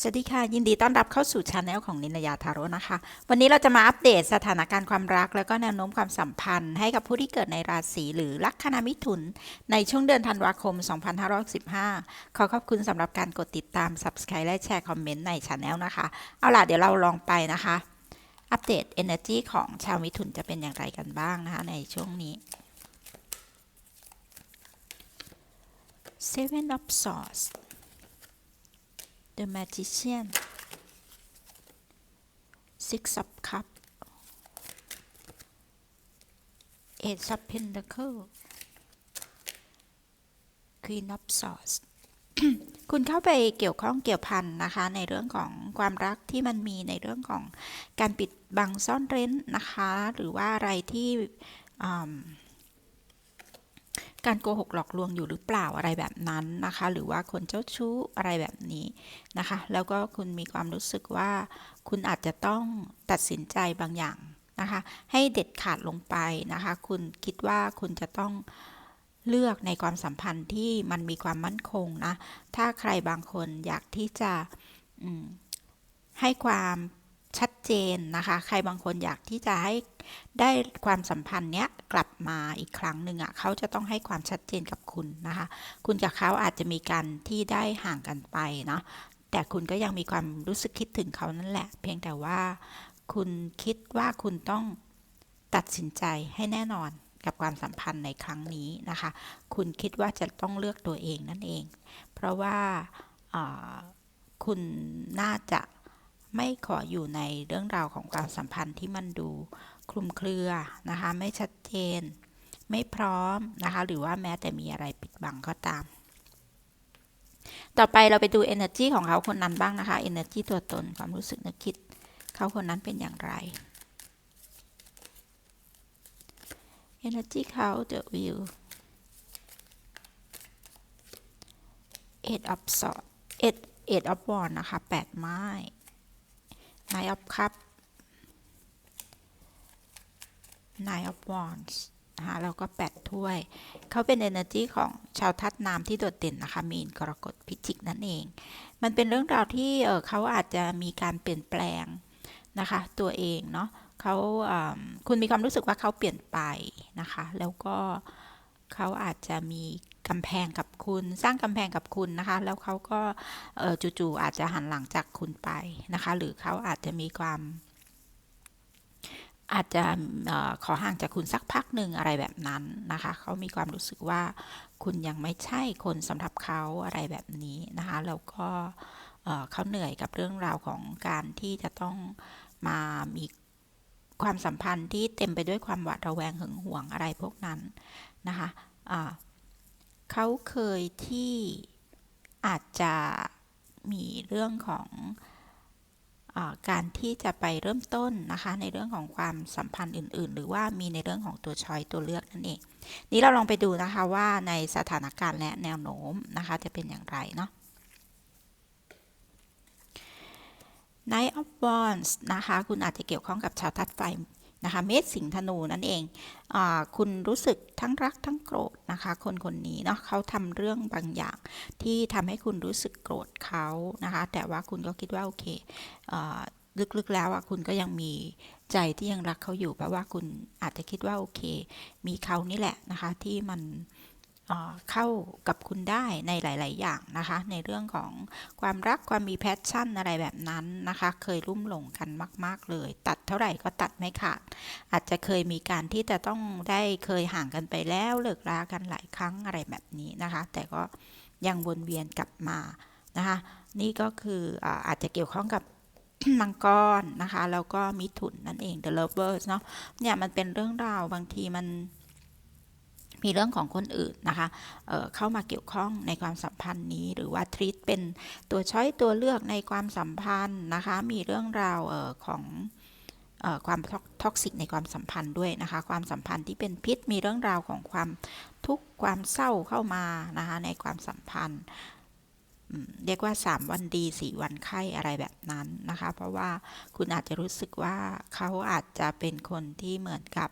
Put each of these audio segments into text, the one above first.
สวัสดีค่ะ ยินดีต้อนรับเข้าสู่ช anel ของนินยาทาโร่นะคะ วันนี้เราจะมาอัปเดตสถานการณ์ความรัก แล้วก็แนวโน้มความสัมพันธ์ ให้กับผู้ที่เกิดในราศีหรือลัคนามิถุน ในช่วงเดือนธันวาคม 2515ขอขอบคุณสำหรับการกดติดตาม subscribe และแชร์คอมเมนต์ในช anel นะคะ เอาล่ะ เดี๋ยวเราลองไปนะคะ อัปเดต energy ของชาวมิถุนจะเป็นอย่างไรกันบ้างนะคะในช่วงนี้ Seven of Swords The Magician Six of Cups Eight of Pentacles Queen of Swords คุณเข้าไปเกี่ยวข้องเกี่ยวพันนะคะ ในเรื่องของความรักที่มันมีในเรื่องของการปิดบังซ่อนเร้นนะคะ หรือว่าอะไรที่ การโกหกหลอกลวงอยู่หรือเปล่าอะไรแบบนั้นนะคะ หรือว่าคนเจ้าชู้อะไรแบบนี้นะคะ แล้วก็คุณมีความรู้สึกว่า คุณอาจจะต้องตัดสินใจบางอย่างนะคะ ให้เด็ดขาดลงไปนะคะ คุณคิดว่าคุณจะต้องเลือกในความสัมพันธ์ที่มันมีความมั่นคงนะ ถ้าใครบางคนอยากที่จะให้ความ ชัดเจนนะคะ ใครบางคนอยากที่จะให้ได้ความสัมพันธ์เนี้ยกลับมาอีกครั้งหนึ่งอะ่ะเขาจะต้องให้ความชัดเจนกับคุณนะคะ คุณกับเขาอาจจะมีการที่ได้ห่างกันไปเนาะแต่คุณก็ยังมีความรู้สึกคิดถึงเขานั่นแหละ เพียงแต่ว่า คุณคิดว่าคุณต้องตัดสินใจให้แน่นอนกับความสัมพันธ์ในครั้งนี้นะคะ คุณคิดว่าจะต้องเลือกตัวเองนั่นเอง เพราะว่าอ่าคุณน่าจะ ไม่ขออยู่ในเรื่องราวของความสัมพันธ์ที่มันดูคลุมเครือนะคะ ไม่ชัดเจน ไม่พร้อมนะคะ หรือว่าแม้แต่มีอะไรปิดบังก็ตาม ต่อไปเราไปดู energy ของเขาคนนั้นบ้างนะคะ energy ตัวตนความรู้สึกนึกคิด เขาคนนั้นเป็นอย่างไร energy เขา the view eight of swords eight eight of wands นะคะแปด ไม้ nine of cup nine of wands นะคะแล้วก็แปดถ้วย เขาเป็น energy ของชาวทัศน้ำที่โดดเด่นนะคะ มีนกรกฎพิจิกนั่นเอง มันเป็นเรื่องราวที่เเขาอาจจะมีการเปลี่ยนแปลงนะคะ ตัวเองเนาะเขาคุณมีความรู้สึกว่าเขาเปลี่ยนไปนะคะ แล้วก็เขาอาจจะมี กำแพงกับคุณ สร้างกำแพงกับคุณนะคะ แล้วเขาก็จู่ๆอาจจะหันหลังจากคุณไปนะคะ หรือเขาอาจจะมีความอาจจะอขอห่างจากคุณสักพักหนึ่งอะไรแบบนั้นนะคะ เขามีความรู้สึกว่าคุณยังไม่ใช่คนสำหรับเขาอะไรแบบนี้นะคะ แล้วก็เขาเหนื่อยกับเรื่องราวของการที่จะต้องมามีความสัมพันธ์ที่เต็มไปด้วยความหวาดระแวงหึงหวงอะไรพวกนั้นนะคะะ เขาเคยที่อาจจะมีเรื่องของอการที่จะไปเริ่มต้นนะคะในเรื่องของความสัมพันธ์อื่น ๆ หรือว่ามีในเรื่องของตัวช้อยตัวเลือกนั่นเอง นี้เราลองไปดูนะคะว่าในสถานการณ์และแนวโน้มนะคะจะเป็นอย่างไรเนาะ Knight of Wands นะคะ คุณอาจจะเกี่ยวข้องกับชาวทัดไฟ นะคะเมษสิงธนูนั่นเองอคุณรู้สึกทั้งรักทั้งโกรธนะคะ คนคนนี้เนาะเขาทำเรื่องบางอย่างที่ทำให้คุณรู้สึกโกรธเขานะคะ แต่ว่าคุณก็คิดว่าโอเคลึกๆแล้วอะคุณก็ยังมีใจที่ยังรักเขาอยู่เพราะว่าคุณอาจจะคิดว่าโอเค มีเขานี่แหละนะคะที่มัน เข้ากับคุณได้ในหลาย ๆ อย่างนะคะ ในเรื่องของความรักความมีแพชชั่นอะไรแบบนั้นนะคะ เคยรุ่มหลงกันมาก ๆ เลย ตัดเท่าไหร่ก็ตัดไม่ขาด อาจจะเคยมีการที่จะต้องได้เคยห่างกันไปแล้วเลิกรากันหลายครั้งอะไรแบบนี้นะคะ แต่ก็ยังวนเวียนกลับมานะคะ นี่ก็คืออาจจะเกี่ยวข้องกับมังกรนะคะ แล้วก็มิถุนนั่นเอง the lovers เนาะเนี่ยมันเป็นเรื่องราวบางทีมัน มีเรื่องของคนอื่นนะคะเเข้ามาเกี่ยวข้องในความสัมพันธ์นี้ หรือว่าทรีตเป็นตัวช้อยตัวเลือกในความสัมพันธ์นะคะ มีเรื่องราวออของออความท็อกซิกในความสัมพันธ์ด้วยนะคะ ความสัมพันธ์ที่เป็นพิษมีเรื่องราวของความทุกข์ความเศร้าเข้ามานะคะในความสัมพันธ์เรียกว่า 3 วันดี 4 วันไข้อะไรแบบนั้นนะคะ เพราะว่าคุณอาจจะรู้สึกว่าเขาอาจจะเป็นคนที่เหมือนกับ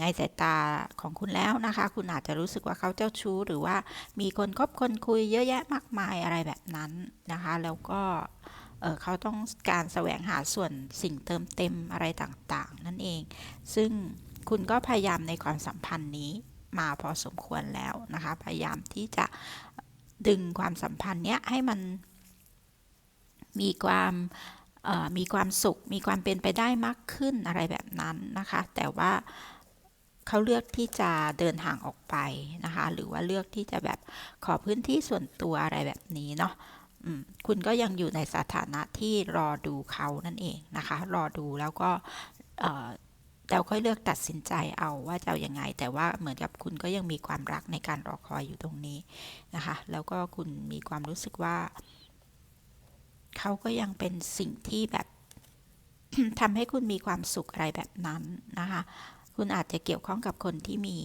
ในสายตาของคุณแล้วนะคะ คุณอาจจะรู้สึกว่าเขาเจ้าชู้ หรือว่ามีคนคบคนคุยเยอะแยะมากมายอะไรแบบนั้นนะคะ แล้วก็เเขาต้องการแสวงหาส่วนสิ่งเติมเต็มอะไรต่างๆ นั่นเอง ซึ่งคุณก็พยายามในความสัมพันธ์นี้มาพอสมควรแล้วนะคะ พยายามที่จะดึงความสัมพันธ์เนี้ยให้มันมีความมีความสุข มีความเป็นไปได้มากขึ้นอะไรแบบนั้นนะคะ แต่ว่า เขาเลือกที่จะเดินห่างออกไปนะคะ หรือว่าเลือกที่จะแบบขอพื้นที่ส่วนตัวอะไรแบบนี้เนาะคุณก็ยังอยู่ในสถานะที่รอดูเขานั่นเองนะคะ รอดูแล้วก็เราค่อยเลือกตัดสินใจเอาว่าจะเอายังไง แต่ว่าเหมือนกับคุณก็ยังมีความรักในการรอคอยอยู่ตรงนี้นะคะ แล้วก็คุณมีความรู้สึกว่า เขาก็ยังเป็นสิ่งที่แบบทำให้คุณมีความสุขอะไรแบบนั้นนะคะ คุณอาจจะเกี่ยวข้องกับคนที่มี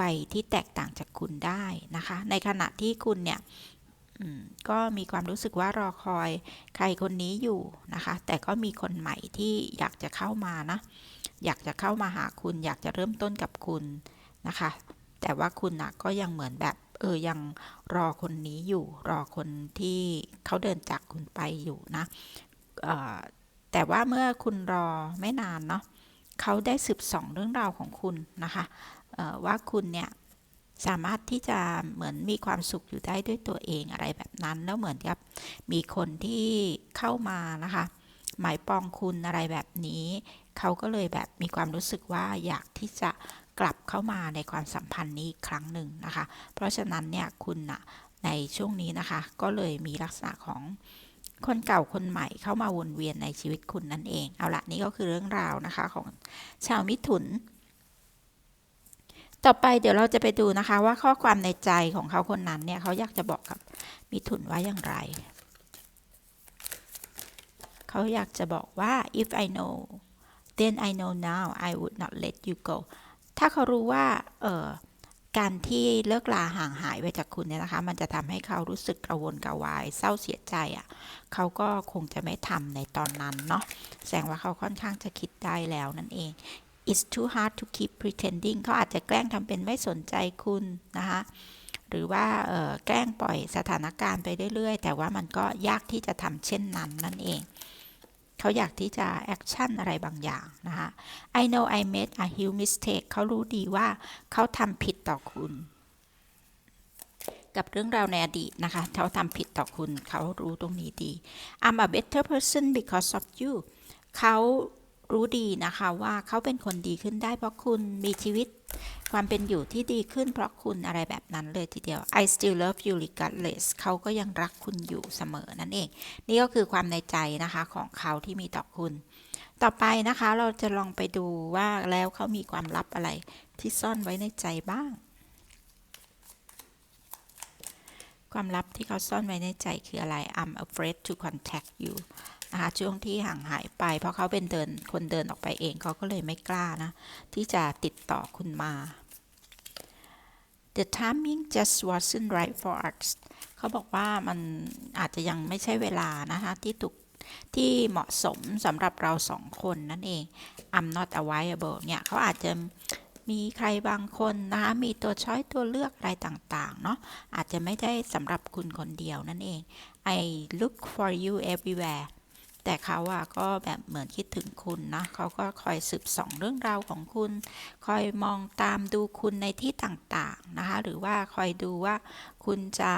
วัยที่แตกต่างจากคุณได้นะคะ ในขณะที่คุณเนี่ยก็มีความรู้สึกว่ารอคอยใครคนนี้อยู่นะคะ แต่ก็มีคนใหม่ที่อยากจะเข้ามานะ อยากจะเข้ามาหาคุณ อยากจะเริ่มต้นกับคุณนะคะ แต่ว่าคุณนะก็ยังเหมือนแบบเออยังรอคนนี้อยู่ รอคนที่เขาเดินจากคุณไปอยู่นะออแต่ว่าเมื่อคุณรอไม่นานเนาะ เขาได้สืบส่องเรื่องราวของคุณนะคะว่าคุณเนี่ยสามารถที่จะเหมือนมีความสุขอยู่ได้ด้วยตัวเองอะไรแบบนั้น แล้วเหมือนกับมีคนที่เข้ามานะคะ หมายปองคุณอะไรแบบนี้ เขาก็เลยแบบมีความรู้สึกว่าอยากที่จะกลับเข้ามาในความสัมพันธ์นี้อีกครั้งหนึ่งนะคะ เพราะฉะนั้นเนี่ยคุณนะในช่วงนี้นะคะ ก็เลยมีลักษณะของ คนเก่าคนใหม่เข้ามาวนเวียนในชีวิตคุณนั่นเอง เอาละนี่ก็คือเรื่องราวนะคะของชาวมิถุน ต่อไปเดี๋ยวเราจะไปดูนะคะว่าข้อความในใจของเขาคนนั้นเนี่ยเขาอยากจะบอกกับมิถุนว่าอย่างไร เขาอยากจะบอกว่า if I know then I know now I would not let you go ถ้าเขารู้ว่า เออ การที่เลิกลาห่างหายไปจากคุณเนี่ยนะคะ มันจะทำให้เขารู้สึกกระวนกระวาย เศร้าเสียใจอะ่ะ เขาก็คงจะไม่ทำในตอนนั้นเนาะ แสดงว่าเขาค่อนข้างจะคิดได้แล้วนั่นเอง it's too hard to keep pretending เขาอาจจะแกล้งทำเป็นไม่สนใจคุณนะคะ หรือว่าแกล้งปล่อยสถานการณ์ไปเรื่อยๆ แต่ว่ามันก็ยากที่จะทำเช่นนั้นนั่นเอง เขาอยากที่จะแอคชั่นอะไรบางอย่างนะคะ I know I made a huge mistake เขารู้ดีว่าเขาทำผิดต่อคุณ กับเรื่องราวในอดีตนะคะ เขาทำผิดต่อคุณ เขารู้ตรงนี้ดี I'm a better person because of you เขารู้ดีนะคะว่าเขาเป็นคนดีขึ้นได้เพราะคุณมีชีวิต ความเป็นอยู่ที่ดีขึ้นเพราะคุณอะไรแบบนั้นเลยทีเดียว I still love you regardless เขาก็ยังรักคุณอยู่เสมอนั่นเอง นี่ก็คือความในใจนะคะของเขาที่มีต่อคุณ ต่อไปนะคะเราจะลองไปดูว่าแล้วเขามีความลับอะไรที่ซ่อนไว้ในใจบ้าง ความลับที่เขาซ่อนไว้ในใจคืออะไร I'm afraid to contact you นะคะช่วงที่ห่างหายไป เพราะเขาเป็นเดินคนเดินออกไปเองเขาก็เลยไม่กล้านะที่จะติดต่อคุณมา The timing just wasn't right for us เขาบอกว่ามันอาจจะยังไม่ใช่เวลานะคะที่ถูกที่เหมาะสมสำหรับเราสองคนนั่นเอง I'm not available เนี่ยเขาอาจจะมีใครบางคนนะคะมีตัวช้อยตัวเลือกอะไรต่างๆ เนาะอาจจะไม่ได้สำหรับคุณคนเดียวนั่นเอง I look for you everywhere แต่เขาอะก็แบบเหมือนคิดถึงคุณนะเขาก็คอยสืบส่องเรื่องราวของคุณ คอยมองตามดูคุณในที่ต่างๆนะคะหรือว่าคอยดูว่าคุณจะ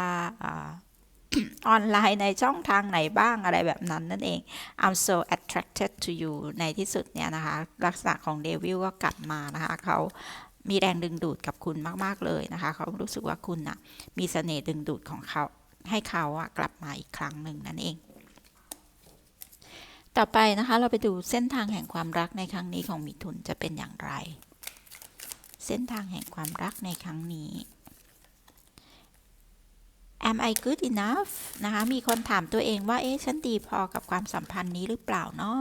ออนไลน์ในช่องทางไหนบ้างอะไรแบบนั้นนั่นเอง I'm so attracted to you ในที่สุดเนี่ยนะคะลักษณะของเดวิลก็กลับมานะคะเขามีแรงดึงดูดกับคุณมาก ๆ เลยนะคะ เขารู้สึกว่าคุณนะมีเสน่ห์ดึงดูดของเขาให้เขาอะกลับมาอีกครั้งหนึ่งนั่นเอง ต่อไปนะคะเราไปดูเส้นทางแห่งความรักในครั้งนี้ของมิถุนจะเป็นอย่างไร เส้นทางแห่งความรักในครั้งนี้ am I good enough นะคะ มีคนถามตัวเองว่า เอ๊ะ ฉันดีพอกับความสัมพันธ์นี้หรือเปล่าเนาะ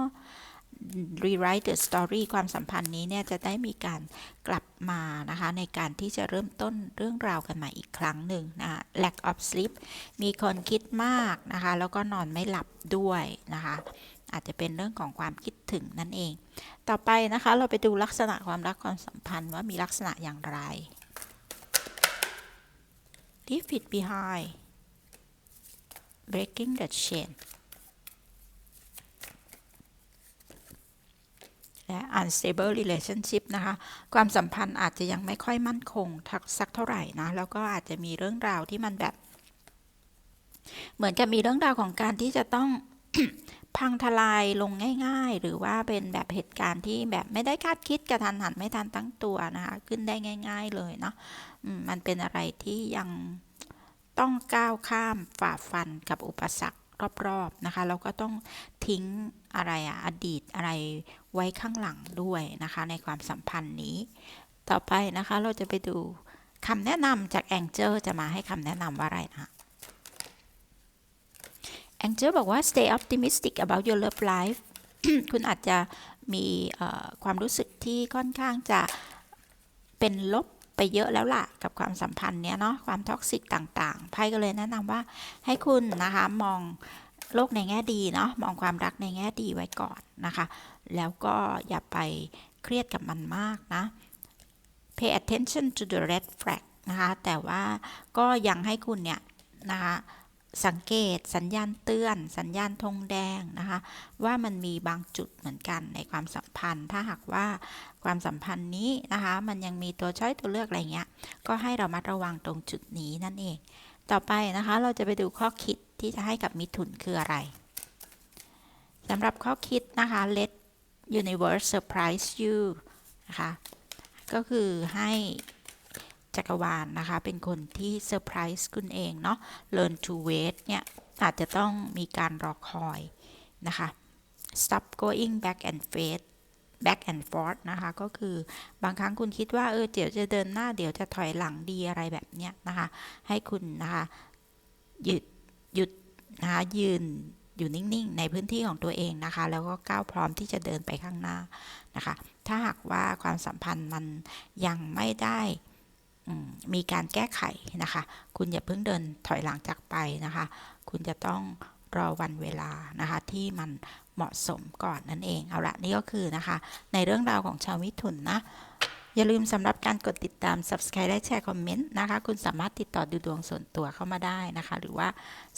rewrite the story ความสัมพันธ์นี้เนี่ยจะได้มีการกลับมานะคะ ในการที่จะเริ่มต้นเรื่องราวกันใหม่อีกครั้งหนึ่งนะคะ lack of sleep มีคนคิดมากนะคะ แล้วก็นอนไม่หลับด้วยนะคะ อาจจะเป็นเรื่องของความคิดถึงนั่นเอง ต่อไปนะคะเราไปดูลักษณะความรักความสัมพันธ์ว่ามีลักษณะอย่างไร leave it behind breaking the chain และ unstable relationship นะคะ ความสัมพันธ์อาจจะยังไม่ค่อยมั่นคงทักสักเท่าไหร่นะ แล้วก็อาจจะมีเรื่องราวที่มันแบบ เหมือนกับมีเรื่องราวของการที่จะต้อง พังทลายลงง่าย ๆ หรือว่าเป็นแบบเหตุการณ์ที่แบบไม่ได้คาดคิดกระทันหันไม่ทันตั้งตัวนะคะขึ้นได้ง่าย ๆเลยเนาะมันเป็นอะไรที่ยังต้องก้าวข้ามฝ่าฟันกับอุปสรรครอบๆนะคะแล้วก็ต้องทิ้งอะไรอะอดีตอะไรไว้ข้างหลังด้วยนะคะ ในความสัมพันธ์นี้ ต่อไปนะคะเราจะไปดูคำแนะนำจากแองเจิลจะมาให้คำแนะนำว่าอะไรนะคะ แองเจิลบอกว่า stay optimistic about your love life คุณอาจจะมีความรู้สึกที่ค่อนข้างจะเป็นลบไปเยอะแล้วล่ะ กับความสัมพันธ์เนี้ยเนาะความท็อกซิกต่างๆไพ่ก็เลยแนะนำว่าให้คุณนะคะมองโลกในแง่ดีเนาะมองความรักในแง่ดีไว้ก่อนนะคะ แล้วก็อย่าไปเครียดกับมันมากนะ pay attention to the red flag นะคะ แต่ว่าก็ยังให้คุณเนี่ยนะคะ สังเกตสัญญาณเตือน สัญญาณธงแดงนะคะ ว่ามันมีบางจุดเหมือนกันในความสัมพันธ์ ถ้าหากว่าความสัมพันธ์นี้นะคะ มันยังมีตัวช้อยตัวเลือกอะไรเงี้ย ก็ให้เรามัดระวังตรงจุดนี้นั่นเอง ต่อไปนะคะเราจะไปดูข้อคิดที่จะให้กับมิถุนคืออะไรสำหรับข้อคิดนะคะ let universe surprise you นะคะก็คือให้ จักรวาลนะคะ เป็นคนที่เซอร์ไพรส์คุณเองเนาะ learn to wait เนี่ยอาจจะต้องมีการรอคอยนะคะ stop going back and forth back and forth นะคะ ก็คือบางครั้งคุณคิดว่า เออ เดี๋ยวจะเดินหน้า เดี๋ยวจะถอยหลังดีอะไรแบบเนี้ยนะคะ ให้คุณนะคะหยุดหยุดนะคะยืนอยู่นิ่งๆ ในพื้นที่ของตัวเองนะคะ แล้วก็ก้าวพร้อมที่จะเดินไปข้างหน้านะคะ ถ้าหากว่าความสัมพันธ์มันยังไม่ได้ มีการแก้ไขนะคะ คุณอย่าเพิ่งเดินถอยหลังจากไปนะคะ คุณจะต้องรอวันเวลานะคะที่มันเหมาะสมก่อนนั่นเอง เอาละนี่ก็คือนะคะ ในเรื่องราวของชาวมิถุนนะ อย่าลืมสำหรับการกดติดตาม subscribe และแชร์คอมเมนต์นะคะ คุณสามารถติดต่อดูดวงส่วนตัวเข้ามาได้นะคะ หรือว่า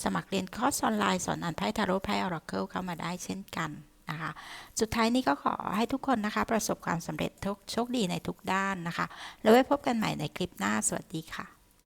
สมัครเรียนคอร์สออนไลน์สอนอ่านไพ่ทาโร่ไพ่ออราเคิลเข้ามาได้เช่นกัน นะคะ สุดท้ายนี้ก็ขอให้ทุกคนนะคะ ประสบความสำเร็จทุกโชคดีในทุกด้านนะคะ แล้วไว้พบกันใหม่ในคลิปหน้า สวัสดีค่ะ